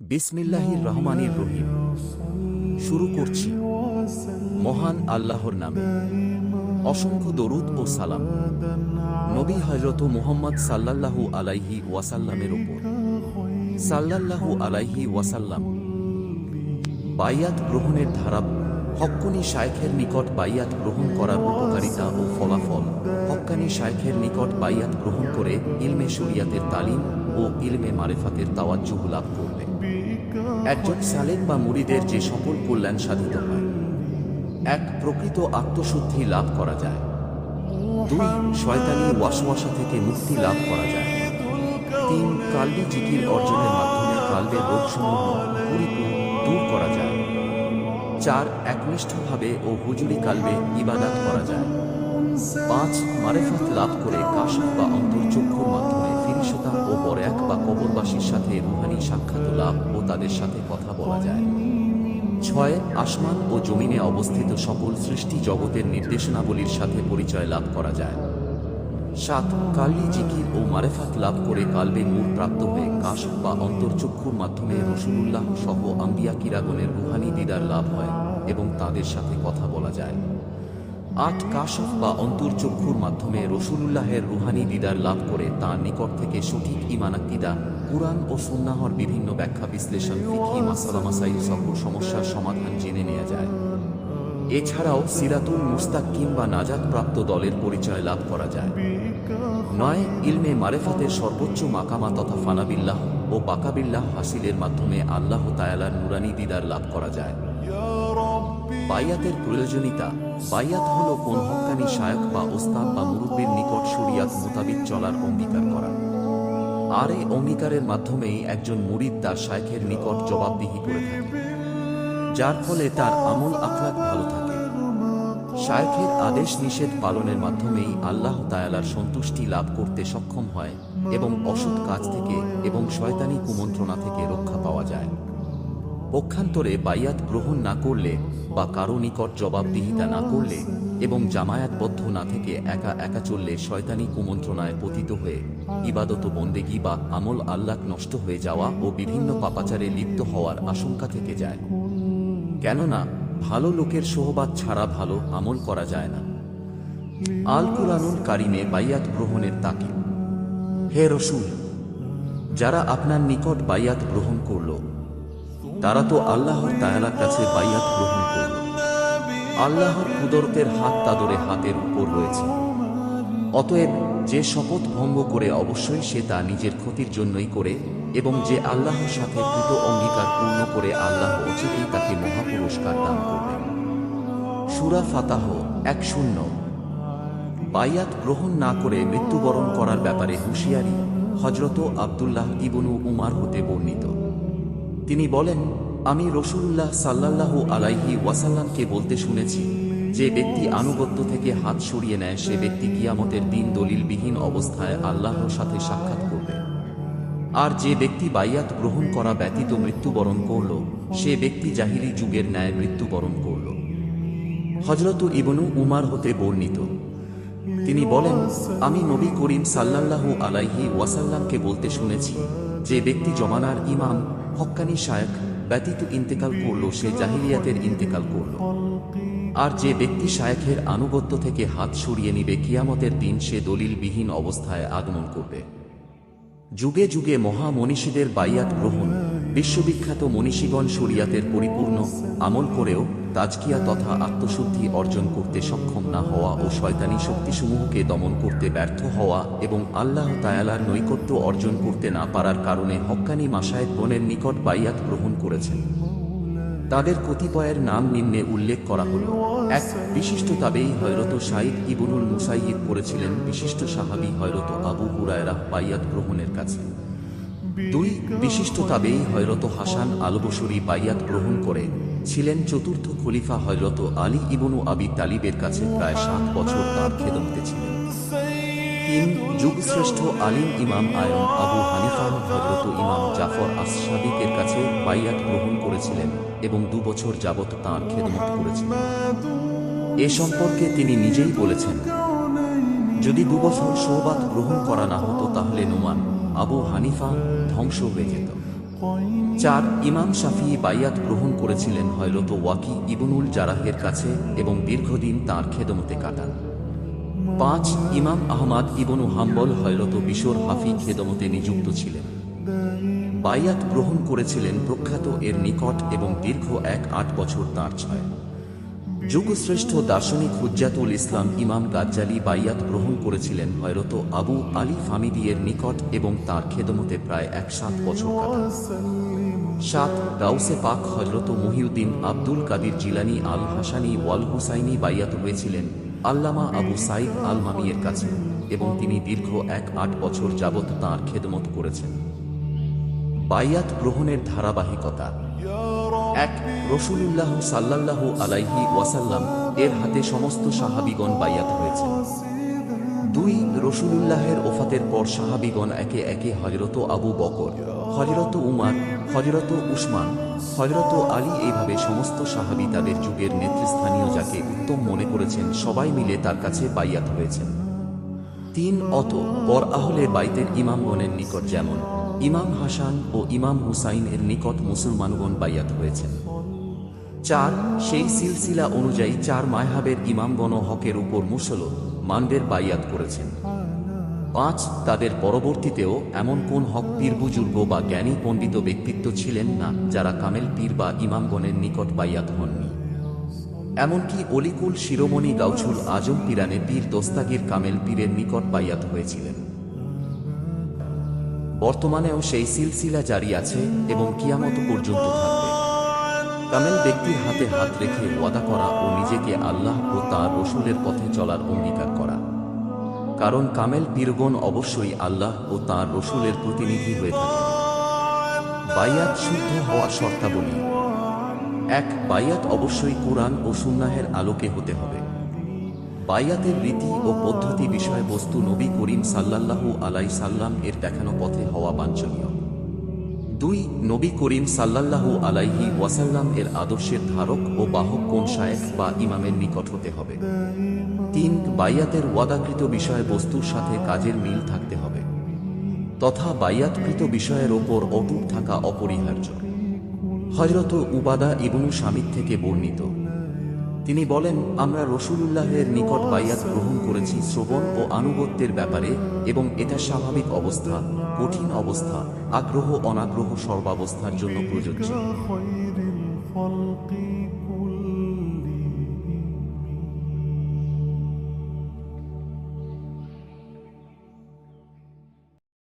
বিসমিল্লাহির রহমানির রহিম। শুরু করছি। মহান আল্লাহর নামে। অসংখ্য দরুদ ও সালাম। নবী হজরত মুহাম্মদ সাল্লাল্লাহু আলাইহি ওয়াসাল্লামের ওপর সাল্লাল্লাহু আলাইহি ওয়াসাল্লাম। বাইয়াত গ্রহণের ধারা, হক্কনি শায়খের নিকট বাইয়াত গ্রহণ করার উপকারিতা ও ফলাফল। হক্কানি শায়খের নিকট বাইয়াত গ্রহণ করে ইলমে শরিয়াতের তালিম ও ইলমে মারেফাতের তাওয়াজ্জুহ লাভ করবে। একজন সালেক বা মুরিদের যে সকল কল্যাণ সাধিত হয়, এক প্রকৃত আত্মশুদ্ধি লাভ করা যায়। দুই, শয়তানি থেকে মুক্তি লাভ করা যায়। তিন জিকির অর্জনের মাধ্যমে কালবের রোগসমূহ দূর করা যায়। চার, একনিষ্ঠভাবে ও হুজুরি কালবে ইবাদাত করা যায়। পাঁচ, মারেফত লাভ করে কাশফ বা মাধ্যমে ফিরিসতা ও বরয়াক বা কবরবাসীর সাথে রুহানি সাক্ষাৎ লাভ ও তাদের সাথে কথা বলা যায়। ছয়, আসমান ও জমিনে অবস্থিত সকল সৃষ্টি জগতের নির্দেশনাবলীর সাথে পরিচয় লাভ করা যায়। সাত কালি জিকির ও মারেফাত লাভ করে কালবে নূর প্রাপ্ত হয়ে কাশ বা অন্তর্চক্ষুর মাধ্যমে রসুলুল্লাহ সহ আম্বিয়া কিরাগনের রুহানি দিদার লাভ হয় এবং তাদের সাথে কথা বলা যায়। আট কাশফ বা অন্তর্চক্ষুর মাধ্যমে রসুলুল্লাহের রুহানি দিদার লাভ করে তার নিকট থেকে সঠিক ইমানাকিদা কুরআন ও সুন্নাহর বিভিন্ন ব্যাখ্যা বিশ্লেষণ সহ সমস্যার সমাধান জেনে নেওয়া যায়। এছাড়াও সিরাতুল মুস্তাক কিংবা নাজাত প্রাপ্ত দলের পরিচয় লাভ করা যায়। নয়, ইলমে মারেফাতের সর্বোচ্চ মাকামা তথা ফানাবিল্লাহ ও বাকাবিল্লাহ হাসিলের মাধ্যমে আল্লাহ তায়ালার নুরানি দিদার লাভ করা যায়। বাইয়াতের প্রয়োজনীয়তা বাইয়াত হল কোন হক্কানি শায়ক বা ওস্তাদ বা মুরব্বীর নিকট শরিয়াত মোতাবিক চলার অঙ্গীকার করা। আর এই অঙ্গীকারের মাধ্যমেই একজন মুরিদ তার শায়খের নিকট জবাবদিহি করে থাকে, যার ফলে তার আমল আখলাক ভালো থাকে। শায়খের আদেশ নিষেধ পালনের মাধ্যমেই আল্লাহ তায়ালার সন্তুষ্টি লাভ করতে সক্ষম হয় এবং অসৎ কাজ থেকে এবং শয়তানি কুমন্ত্রণা থেকে রক্ষা পাওয়া যায়। পক্ষান্তরে বাইয়াত গ্রহণ না করলে বা কারও নিকট জবাবদিহিতা না করলে এবং জামায়াতবদ্ধ না থেকে একা একা চললে শয়তানি কুমন্ত্রণায় পতিত হয়ে ইবাদত বন্দেগি বা আমল আল্লাহ নষ্ট হয়ে যাওয়া ও বিভিন্ন পাপাচারে লিপ্ত হওয়ার আশঙ্কা থেকে যায়। কেননা ভালো লোকের সোহবাদ ছাড়া ভালো আমল করা যায় না। আল কুরআনুল কারিমে বাইয়াত গ্রহণের তাকে হে রসুল, যারা আপনার নিকট বাইয়াত গ্রহণ করল তারা তো আল্লাহর তায়ালার কাছে বাইয়াত গ্রহণ করল। আল্লাহর কুদরতের হাত তাদরে হাতের উপর রয়েছে। অতএব যে শপথ ভঙ্গ করে অবশ্যই সে তা নিজের ক্ষতির জন্যই করে এবং যে আল্লাহর সাথে কৃত অঙ্গীকার পূর্ণ করে আল্লাহ অচিতেই তাকে মহাপুরস্কার দান করবেন। সুরা ফাতাহ এক শূন্য। বাইয়াত গ্রহণ না করে মৃত্যুবরণ করার ব্যাপারে হুঁশিয়ারি হজরত আবদুল্লাহ ইবনু উমার হতে বর্ণিত। তিনি বলেন, আমি রসুল্লাহ সাল্লাল্লাহু আলাইহি ওয়াসাল্লামকে বলতে শুনেছি, যে ব্যক্তি আনুগত্য থেকে হাত সরিয়ে নেয়, সে ব্যক্তি কিয়ামতের দিন দলিলবিহীন অবস্থায় আল্লাহর সাথে সাক্ষাৎ করবে। আর যে ব্যক্তি বাইয়াত গ্রহণ করা ব্যতীত মৃত্যুবরণ করল, সে ব্যক্তি জাহিরি যুগের ন্যায় মৃত্যুবরণ করল। হজরত ইবনু উমার হতে বর্ণিত, তিনি বলেন, আমি নবী করিম সাল্লাল্লাহু আলাইহি ওয়াসাল্লামকে বলতে শুনেছি, যে ব্যক্তি জমানার ইমাম হক্কানি শায়ক ব্যতীত ইন্তেকাল করল, সে জাহিলিয়াতের ইন্তেকাল করল। আর যে ব্যক্তি শায়েখের আনুগত্য থেকে হাত সরিয়ে নিবে, কিয়ামতের দিন সে দলিলবিহীন অবস্থায় আগমন করবে। যুগে যুগে মহা মনীষীদের বাইয়াত গ্রহণ, বিশ্ববিখ্যাত মনীষীগণ শরিয়াতের পরিপূর্ণ আমল করেও তাজকিয়া তথা আত্মশুদ্ধি অর্জন করতে সক্ষম না হওয়া ও শয়তানি শক্তিসমূহকে দমন করতে ব্যর্থ হওয়া এবং আল্লাহ তায়ালার নৈকট্য অর্জন করতে না পারার কারণে হক্কানি মাসায়েদ বোনের নিকট বাইয়াত গ্রহণ করেছেন। তাদের কতিপয়ের নাম নিম্নে উল্লেখ করা হল। এক, বিশিষ্ট তাবেই হয়রত সাইদ ইবনুল মুসাইয়িদ করেছিলেন বিশিষ্ট সাহাবি হয়রত আবু হুরায়রা বাইয়াত গ্রহণের কাছে। দুই, বিশিষ্ট তাবেই হয়রত হাসান আলবসরি বাইয়াত গ্রহণ করে। ছিলেন চতুর্থ খলিফা হয়রত আলী ইবনু আবি তালিবের কাছে প্রায় সাত বছর তার খেদমতে ছিলেন। তিন যুগশ্রেষ্ঠ আলিম ইমাম আয়ন আবু হানিফা হজরত ইমাম জাফর আসসাদিকের কাছে বাইয়াত গ্রহণ করেছিলেন এবং দু বছর যাবৎ তাঁর খেদমত করেছিলেন। এ সম্পর্কে তিনি নিজেই বলেছেন, যদি দু বছর সোহবাত গ্রহণ করা না হতো তাহলে নোমান আবু হানিফা ধ্বংস হয়ে যেত। চার ইমাম শাফি বাইয়াত গ্রহণ করেছিলেন হয়রত ওয়াকি ইবনুল জারাহের কাছে এবং দীর্ঘদিন তাঁর খেদমতে কাটান। পাঁচ ইমাম আহমাদ ইবনু হাম্বল হয়রত বিশোর হাফি খেদমতে নিযুক্ত ছিলেন। বাইয়াত গ্রহণ করেছিলেন প্রখ্যাত এর নিকট এবং দীর্ঘ এক আট বছর তাঁর ছয়। যুগশ্রেষ্ঠ দার্শনিক হুজ্জাতুল ইসলাম ইমাম গাজ্জালি বাইয়াত গ্রহণ করেছিলেন হয়রত আবু আলী ফামিদিয়ের নিকট এবং তার খেদমতে প্রায় এক সাত বছর সাত গাউসে পাক হজরত মহিউদ্দিন আব্দুল কাদির জিলানি আল হাসানি ওয়াল হুসাইনি বাইয়াত হয়েছিলেন আল্লামা আবু সাইদ আল মামিয়ের কাছে এবং তিনি দীর্ঘ এক আট বছর যাবৎ তাঁর খেদমত করেছেন। বাইয়াত গ্রহণের ধারাবাহিকতা এক রসুলুল্লাহ সাল্লাল্লাহু আলাইহি ওয়াসাল্লাম এর হাতে সমস্ত সাহাবিগণ বাইয়াত হয়েছে। দুই রসুলুল্লাহের ওফাতের পর সাহাবিগণ একে একে হজরত আবু বকর হজরত উমার হজরত উসমান হজরত আলী এইভাবে সমস্ত সাহাবি তাদের যুগের নেতৃস্থানীয় যাকে উত্তম মনে করেছেন সবাই মিলে তার কাছে বাইয়াত হয়েছেন। তিন অত পর আহলে বাইতের ইমামগণের নিকট যেমন, ইমাম হাসান ও ইমাম হুসাইন এর নিকট মুসলমানগণ বাইয়াত হয়েছেন। চার, সেই সিলসিলা অনুযায়ী চার মায়হাবের ইমামগণ হকের উপর মুসল মানদের বাইয়াত করেছেন। পাঁচ, তাদের পরবর্তীতেও এমন কোন হক পীর বুজুর্গ বা জ্ঞানী পণ্ডিত ব্যক্তিত্ব ছিলেন না যারা কামেল পীর বা ইমামগণের নিকট বাইয়াত হননি। এমনকি অলিকুল শিরোমণি গাউছুল আজম পিরানে পীর দোস্তাগির কামেল পীরের নিকট বাইয়াত হয়েছিলেন। বর্তমানেও সেই সিলসিলা জারি আছে এবং কিয়ামত পর্যন্ত থাকবে। কামেল ব্যক্তির হাতে হাত রেখে ওয়াদা করা ও নিজেকে আল্লাহ ও তার রসুলের পথে চলার অঙ্গীকার করা। কারণ কামেল পীরগণ অবশ্যই আল্লাহ ও তার রসুলের প্রতিনিধি হয়ে থাকে বাইয়াত শুদ্ধ হওয়ার শর্তাবলী এক বাইয়াত অবশ্যই কোরআন ও সুন্নাহের আলোকে হতে হবে। বাইয়াতের রীতি ও পদ্ধতি বিষয়বস্তু নবী করিম সাল্লাল্লাহু আলাই সাল্লাম এর দেখানো পথে হওয়া বাঞ্ছনীয়। দুই, নবী করিম সাল্লাল্লাহু আলাইহি ওয়াসাল্লাম এর আদর্শের ধারক ও বাহক কোন শায়েখ বা ইমামের নিকট হতে হবে। তিন বাইয়াতের ওয়াদাকৃত বিষয়বস্তুর সাথে কাজের মিল থাকতে হবে। তথা বাইয়াতকৃত বিষয়ের ওপর অটুট থাকা অপরিহার্য। হজরত উবাদা ইবনু স্বামীর থেকে বর্ণিত। তিনি বলেন, আমরা রসুলুল্লাহের নিকট বাইয়াত গ্রহণ করেছি শ্রবণ ও আনুগত্যের ব্যাপারে এবং এটা স্বাভাবিক অবস্থা, কঠিন অবস্থা আগ্রহ অনাগ্রহ সর্বাবস্থার জন্য প্রযোজ্য।